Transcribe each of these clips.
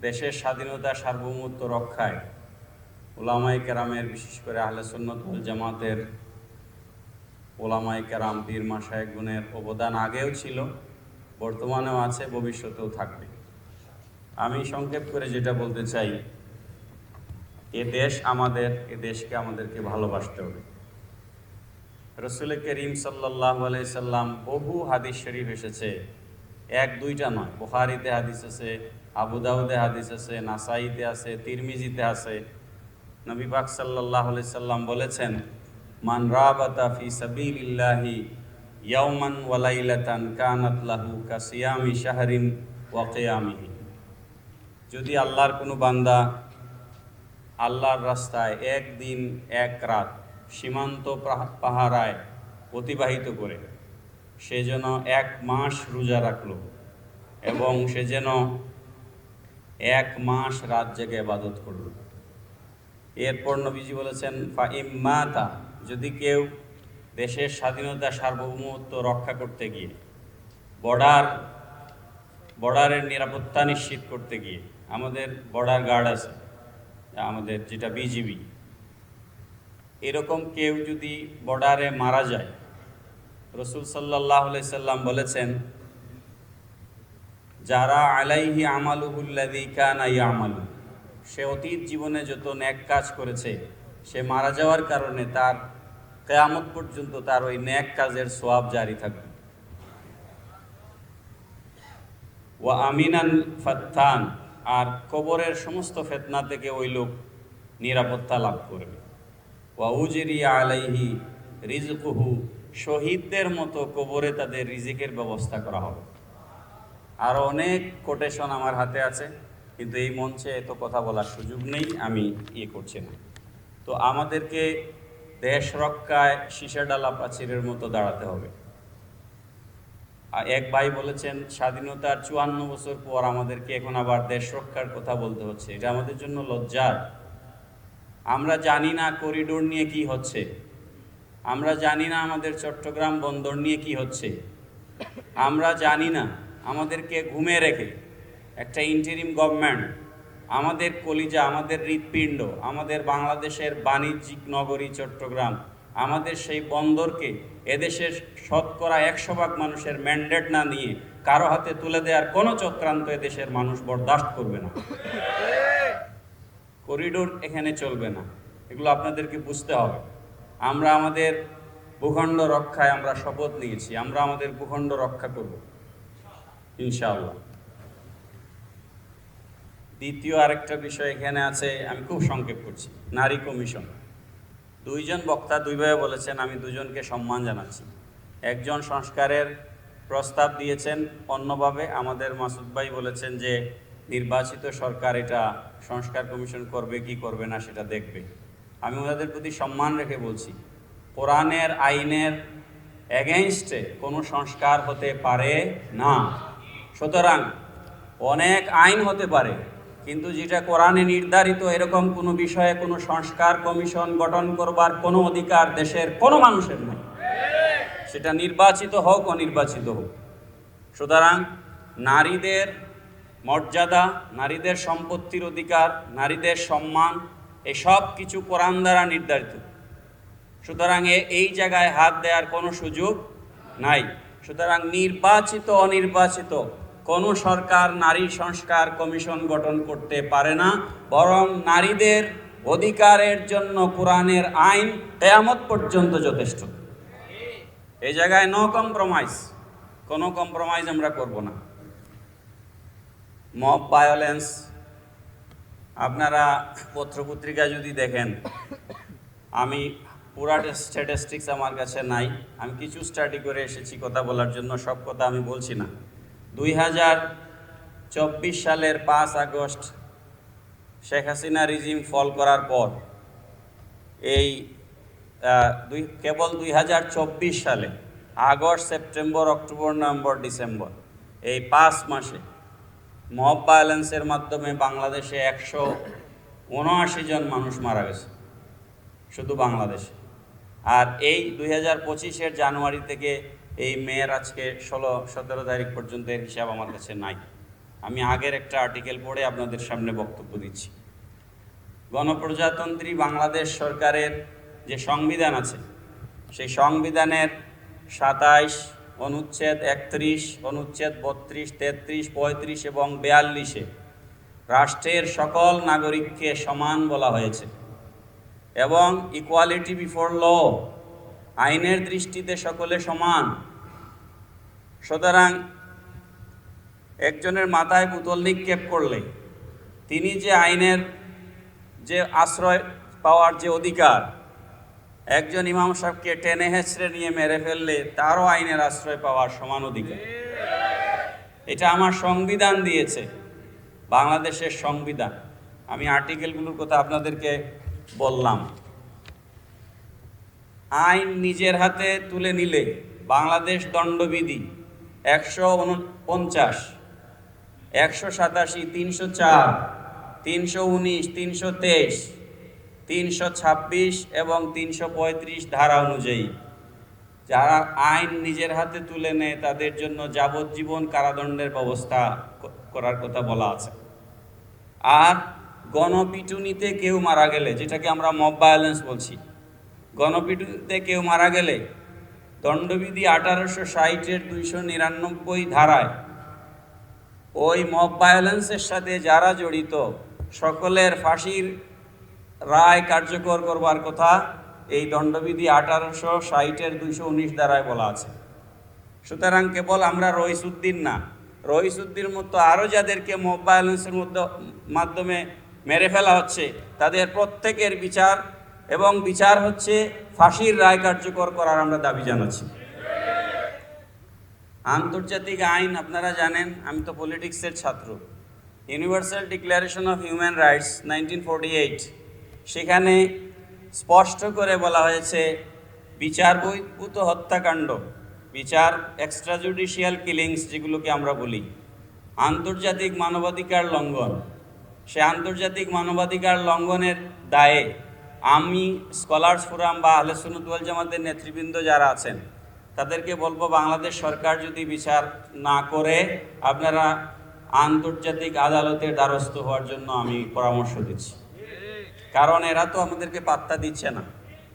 দেশের স্বাধীনতা সার্বভৌমত্ব রক্ষায় ওলামাই কেরামের, বিশেষ করে আহলে সুন্নতুল জামাতের ওলামাই কেরাম, পীর মাসায় গুণের অবদান আগেও ছিল, বর্তমানেও আছে, ভবিষ্যতেও থাকবে। আমি সংক্ষেপ করে যেটা বলতে চাই, এ দেশ আমাদের, এ দেশকে আমাদেরকে ভালোবাসতে হবে। রসুল করিম সাল্লাহ সাল্লাম বহু হাদিস শরীফ এসেছে এক, দুইটা নয় বুখারিতে হাদিস আছে, আবু দাউদে হাদিস আছে, নাসাইতে আছে, তিরমিজিতে আছে। নবী পাক সাল্লাহ সাল্লাম বলেছেন, মান রাবাতা ফি সাবিলিল্লাহি ইয়াওমান ওয়ালাইলাতান কানাত লাহু কাসিয়ামি শাহরিন ওয়া কিয়ামিহি। যদি আল্লাহর কোনো বান্দা আল্লাহর রাস্তায় একদিন, এক রাত সীমান্ত পাহা- পাহারায় অতিবাহিত করে সে যেন এক মাস রোজা রাখল এবং সে যেন এক মাস রাত জেগে আবাদত করল। এরপর নবীজি বলেছেন ফা ইম্মাতা যদি কেউ দেশের স্বাধীনতা সার্বভৌমত্ব রক্ষা করতে গিয়ে, বর্ডার, বর্ডারের নিরাপত্তা নিশ্চিত করতে গিয়ে, আমাদের বর্ডার গার্ড আছে, আমাদের যেটা বিজিবি, এরকম কেউ যদি বর্ডারে মারা যায় রসুল সাল্লাহ সাল্লাম বলেছেন, যারা আলাইহি আমালুহুল্লাদি কানা ইয়ামালু সে অতীত জীবনে যত ন্যাক কাজ করেছে, সে মারা যাওয়ার কারণে তার কেয়ামত পর্যন্ত তার ওই ন্যাক কাজের সোয়াব জারি থাকবে। ও আমিনান ফাত্তান, আর কবরের সমস্ত ফেতনা থেকে ওই লোক নিরাপত্তা লাভ করবে। ওয়া উজরিয়া আলাইহি রিজকুহু শহীদদের মতো কবরে তাদের রিজিকের ব্যবস্থা করা হবে। আরও অনেক কোটেশন আমার হাতে আছে, কিন্তু এই মঞ্চে এত কথা বলার সুযোগ নেই, আমি ইয়ে করছি না। তো আমাদেরকে দেশ রক্ষায় সীসাডালা প্রাচীরের মতো দাঁড়াতে হবে। আর এক ভাই বলেছেন, স্বাধীনতার চুয়ান্ন বছর পর আমাদেরকে এখন আবার দেশ রক্ষার কথা বলতে হচ্ছে। এটা আমাদের জন্য লজ্জার। আমরা জানি না করিডোর নিয়ে কি হচ্ছে। আমরা জানি না আমাদের চট্টগ্রাম বন্দর নিয়ে কি হচ্ছে। আমরা জানি না আমাদেরকে ঘুমে রেখে একটা ইন্টারিম গভর্নমেন্ট আমাদের কলিজা আমাদের হৃৎপিণ্ড আমাদের বাংলাদেশের বাণিজ্যিক নগরী চট্টগ্রাম আমাদের সেই বন্দরকে এদেশের শতকরা একশো ভাগ মানুষের ম্যান্ডেট না নিয়ে কারও হাতে তুলে দেওয়ার কোনো চক্রান্ত এদেশের মানুষ বরদাস্ত করবে না। করিডোর এখানে চলবে না। এগুলো আপনাদেরকে বুঝতে হবে। আমরা আমাদের ভূখণ্ড রক্ষায় আমরা শপথ নিয়েছি, আমরা আমাদের ভূখণ্ড রক্ষা করব, ইনশাআল্লাহ। দ্বিতীয় আরেকটা বিষয় এখানে আছে, আমি খুব সংক্ষেপ করছি, নারী কমিশন। দুইজন বক্তা দুইভাবে বলেছেন, আমি দুজনকে সম্মান জানাচ্ছি। একজন সংস্কারের প্রস্তাব দিয়েছেন, অন্যভাবে আমাদের মাসুদ ভাই বলেছেন যে, নির্বাচিত সরকার এটা সংস্কার কমিশন করবে কি করবে না সেটা দেখবে। আমি ওনাদের প্রতি সম্মান রেখে বলছি, কোরআনের আইনের এগেনস্টে কোনো সংস্কার হতে পারে না। সুতরাং অনেক আইন হতে পারে, কিন্তু যেটা কোরআনে নির্ধারিত এরকম কোনো বিষয়ে কোনো সংস্কার কমিশন গঠন করবার কোনো অধিকার দেশের কোনো মানুষের নেই। সেটা নির্বাচিত হোক, অনির্বাচিত হোক। সুতরাং নারীদের মর্যাদা, নারীদের সম্পত্তির অধিকার, নারীদের সম্মান এসব কিছু কোরআন দ্বারা নির্ধারিত। সুতরাং এই জায়গায় হাত দেওয়ার কোনো সুযোগ নাই। সুতরাং নির্বাচিত, অনির্বাচিত কোনো সরকার, নারী সংস্কার কমিশন গঠন করতে পারে না। বরং নারীদের অধিকারের জন্য কোরআনের আইন কেয়ামত পর্যন্ত যথেষ্ট। এই জায়গায় নো কম্প্রোমাইজ কোনো কম্প্রোমাইজ আমরা করব না। মব ভায়োলেন্স আপনারা পত্রপত্রিকা যদি দেখেন, আমি পুরা স্ট্যাটিস্টিক্স আমার কাছে নাই। আমি কিছু স্টাডি করে এসেছি কথা বলার জন্য, সব কথা আমি বলছি না। দুই হাজার চব্বিশ সালের পাঁচ August Sheikh Hasina regime fall করার পর, এই দুই, কেবল দুই হাজার চব্বিশ সালে, August, September, October, November, December, এই পাঁচ মাসে মব ভায়োলেন্সের মাধ্যমে বাংলাদেশে একশো উনআশি জন মানুষ মারা গেছে, শুধু বাংলাদেশে। আর এই দুই হাজার পঁচিশের জানুয়ারি থেকে এই মেয়ের আজকে ষোলো, সতেরো তারিখ পর্যন্ত এর হিসাব আমার কাছে নাই। আমি আগের একটা আর্টিকেল পড়ে আপনাদের সামনে বক্তব্য দিচ্ছি। গণপ্রজাতন্ত্রী বাংলাদেশ সরকারের যে সংবিধান আছে, সেই সংবিধানের সাতাইশ অনুচ্ছেদ একত্রিশ, অনুচ্ছেদ বত্রিশ, তেত্রিশ, পঁয়ত্রিশ এবং বেয়াল্লিশে রাষ্ট্রের সকল নাগরিককে সমান বলা হয়েছে এবং ইকুয়ালিটি বিফোর ল আইনের দৃষ্টিতে সকলে সমান। সুতরাং একজনের মাথায় বোতল নিক্ষেপ করলে তিনি যে আইনের যে আশ্রয় পাওয়ার যে অধিকার একজন ইমাম সাহেবকে টেনে হেঁচড়ে নিয়ে মেরে ফেললে তারও আইনের আশ্রয় পাওয়ার সমান অধিকার। এটা আমার সংবিধান দিয়েছে, বাংলাদেশের সংবিধান। আমি আর্টিকেলগুলোর কথা আপনাদেরকে বললাম। আইন নিজের হাতে তুলে নিলে বাংলাদেশ দণ্ডবিধি একশো পঞ্চাশ, একশো সাতাশি, তিনশো চার, তিনশো উনিশ, তিনশো তেইশ তিনশো ছাব্বিশ এবং তিনশো পঁয়ত্রিশ ধারা অনুযায়ী, যারা আইন নিজের হাতে তুলে নেয়, তাদের জন্য যাবজ্জীবন কারাদণ্ডের ব্যবস্থা করার কথা বলা আছে। আর গণপিটুনিতে কেউ মারা গেলে, যেটাকে আমরা মব ভায়োলেন্স বলছি, গণপিটুনিতে কেউ মারা গেলে, দণ্ডবিধি আঠারোশো ষাটের দুইশো নিরানব্বই ধারায়, ওই মব ভায়োলেন্সের সাথে যারা জড়িত, সকলের ফাঁসির রায় কার্যকর করবার কথা এই দণ্ডবিধি আঠারোশো ষাটের দুইশো উনিশ দ্বারায় বলা আছে। সুতরাং কেবল আমরা রইসুদ্দিন না রইসুদ্দিন মতো আরও যাদেরকে মব ভায়োলেন্সের মধ্যে, মাধ্যমে মেরে ফেলা হচ্ছে, তাদের প্রত্যেকের বিচার এবং বিচার হচ্ছে ফাঁসির রায় কার্যকর করার আমরা দাবি জানাচ্ছি। আন্তর্জাতিক আইন, আপনারা জানেন, আমি তো পলিটিক্সের ছাত্র। Universal declaration of human rights nineteen সেখানে স্পষ্ট করে বলা হয়েছে, বিচার বহির্ভূত হত্যাকাণ্ড, বিচার এক্সট্রাজুডিশিয়াল কিলিংস যেগুলোকে আমরা বলি, আন্তর্জাতিক মানবাধিকার লঙ্ঘন। সে আন্তর্জাতিক মানবাধিকার লঙ্ঘনের দায়ে আমি স্কলার্স ফোরাম বা আহলে সুন্নত জামাতের নেতৃবৃন্দ যারা আছেন, তাদেরকে বলব বাংলাদেশ সরকার যদি বিচার না করে, আপনারা আন্তর্জাতিক আদালতের দ্বারস্থ হওয়ার জন্য আমি পরামর্শ দিচ্ছি। কারণ এরা তো আমাদেরকে পাত্তা দিচ্ছে না।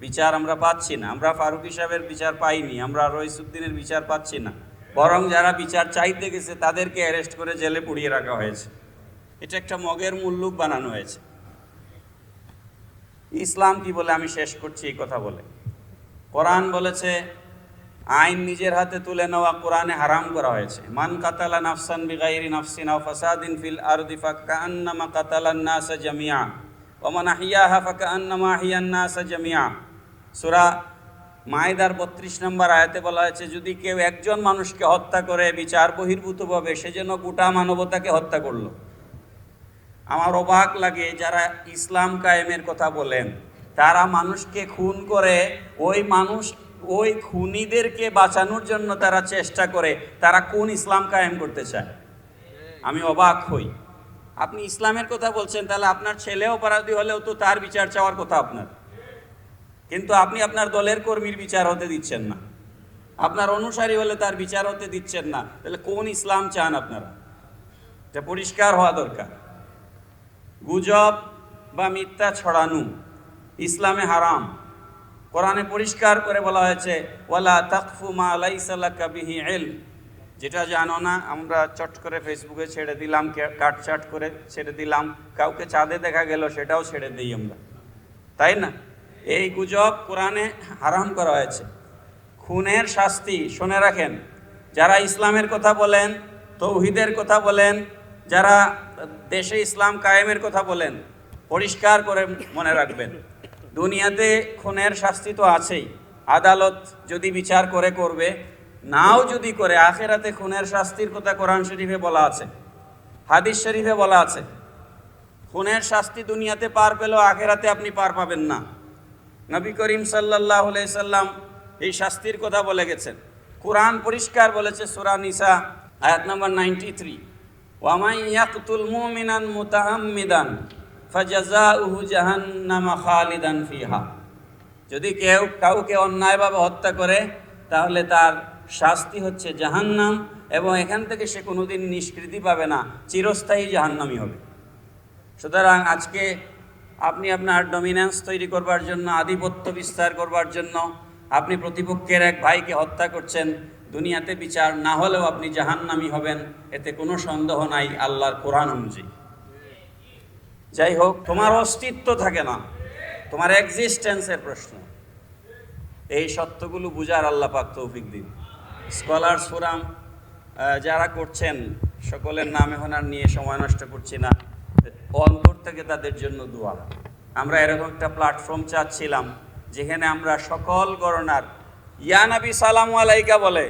বিচার আমরা পাচ্ছি না। আমরা ফারুকি সাহেবের বিচার পাইনি। আমরা রইসুদ্দিনের বিচার পাচ্ছি না। বরং যারা বিচার চাইতে গেছে, তাদেরকে অ্যারেস্ট করে জেলে পুড়িয়ে রাখা হয়েছে। এটা একটা মগের মুল্লুক বানানো হয়েছে। ইসলাম কি বলে? আমি শেষ করছি এই কথা বলে। কোরআন বলেছে, আইন নিজের হাতে তুলে নেওয়া কোরআনে হারাম করা হয়েছে। মান কাতালা নাফসান বিগাইরি নাফসিন ফাসাদিন ফিল আরদি ফাকান্নামা কাতালান নাস জামিয়া ওয়া মান আহইয়াহা ফাকান্নামা আহইয়ান নাস জামিয়া সূরা মায়দার বত্রিশ নম্বর আয়াতে বলা হয়েছে, যদি কেউ একজন মানুষকে হত্যা করে, বিচার বহির্ভূতভাবে সে যেন গোটা মানবতাকে হত্যা করল। আমার অবাক লাগে যারা ইসলাম কায়েমের কথা বলেন। তারা মানুষকে খুন করে, ওই মানুষ, ওই খুনিদেরকে বাঁচানোর জন্য তারা চেষ্টা করে, তারা কোন ইসলাম কায়েম করতে চায়? আমি অবাক হই। আপনি ইসলামের কথা বলছেন, তাহলে আপনার ছেলে অপরাধী হলেও তো তার বিচার চাওয়ার কথা আপনার। কিন্তু আপনি আপনার দলের কর্মীর বিচার হতে দিচ্ছেন না। আপনার অনুসারী হলে তার বিচার হতে দিচ্ছেন না। তাহলে কোন ইসলাম চান আপনারা? এটা পরিষ্কার হওয়া দরকার। গুজব বা মিথ্যা ছড়ানো ইসলামে হারাম। কোরআনে পরিষ্কার করে বলা হয়েছে, ওয়ালা তাকফু মা লাইসা লাকা বিহি ইলম। যেটা জানো না, আমরা চট করে ফেসবুকে ছেড়ে দিলাম কাটচাট করে ছেড়ে দিলাম, কাউকে চাঁদে দেখা গেল সেটাও ছেড়ে দিই আমরা। তাই না? এই গুজব কোরআনে হারাম করা হয়েছে। খুনের শাস্তি শুনে রাখেন। যারা ইসলামের কথা বলেন, তৌহিদের কথা বলেন, যারা দেশে ইসলাম কায়েমের কথা বলেন, পরিষ্কার করে মনে রাখবেন, দুনিয়াতে খুনের শাস্তি তো আছেই। আদালত যদি বিচার করে করবে নাও যদি করে, আখেরাতে খুনের শাস্তির কথা কোরআন শরীফে বলা আছে, হাদিস শরীফে বলা আছে, খুনের শাস্তি দুনিয়াতে পার পেলেও আখেরাতে আপনি পার পাবেন না। নবী করিম সাল্লাহ সাল্লাম এই শাস্তির কথা বলে গেছেন। কোরআন পরিষ্কার বলেছে সুরা নিসা, আয়াত নম্বর নাইনটি থ্রি। ওয়ামাই ইয়াকতুল মুমিনান মুতাআম্মিদান ফাজাজাউহু জাহান্নামা খালিদান ফিহা। যদি কেউ কাউকে অন্যায়ভাবে হত্যা করে, তাহলে তার শাস্তি হচ্ছে জাহান্নাম এবং এখান থেকে সে কোনোদিন নিষ্কৃতি পাবে না, চিরস্থায়ী জাহান্নামি হবে। সুতরাং আজকে আপনি আপনার ডমিন্যান্স তৈরি করবার জন্য, আধিপত্য বিস্তার করবার জন্য, আপনি প্রতিপক্ষের এক ভাইকে হত্যা করছেন, দুনিয়াতে বিচার না হলেও আপনি জাহান্নামি হবেন, এতে কোনো সন্দেহ নাই আল্লাহর কোরআন অনুযায়ী। যাই হোক, তোমার অস্তিত্ব থাকে না, তোমার এক্সিস্টেন্সের প্রশ্ন। এই সত্যগুলো বুঝার আল্লাহ পাক তৌফিক দিন। স্কলার্স ফোরাম যারা করছেন, সকলের নাম আর নিয়ে সময় নষ্ট করছি না। অন্তর থেকে তাদের জন্য দোয়া। আমরা এরকম একটা প্ল্যাটফর্ম চাচ্ছিলাম, যেখানে আমরা সকল গণনার ইয়ানবী সালাম আলাইকা বলে,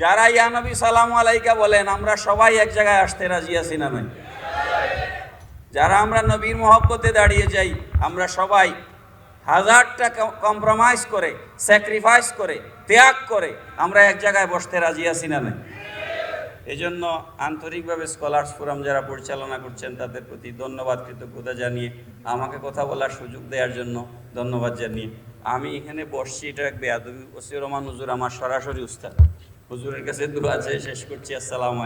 যারা ইয়ানবী সালাম আলাইকা বলেন, আমরা সবাই এক জায়গায় আসতে রাজি আছি না যারা আমরা নবীর মহব্বতে দাঁড়িয়ে যাই, আমরা সবাই হাজারটা কম্প্রোমাইজ করে স্যাক্রিফাইস করে, ত্যাগ করে, আমরা এক জায়গায় বসতে রাজি আছি না এই জন্য আন্তরিকভাবে স্কলার্স ফোরাম যারা পরিচালনা করছেন, তাদের প্রতি ধন্যবাদ, কৃতজ্ঞতা জানিয়ে, আমাকে কথা বলার সুযোগ দেওয়ার জন্য ধন্যবাদ জানিয়ে, আমি এখানে বসছি, এটা এক বেয়াদবি। ওসির রহমান হুজুর আমার সরাসরি উস্তাদ। হুজুরের কাছে দু আছে শেষ করছি। আসসালামু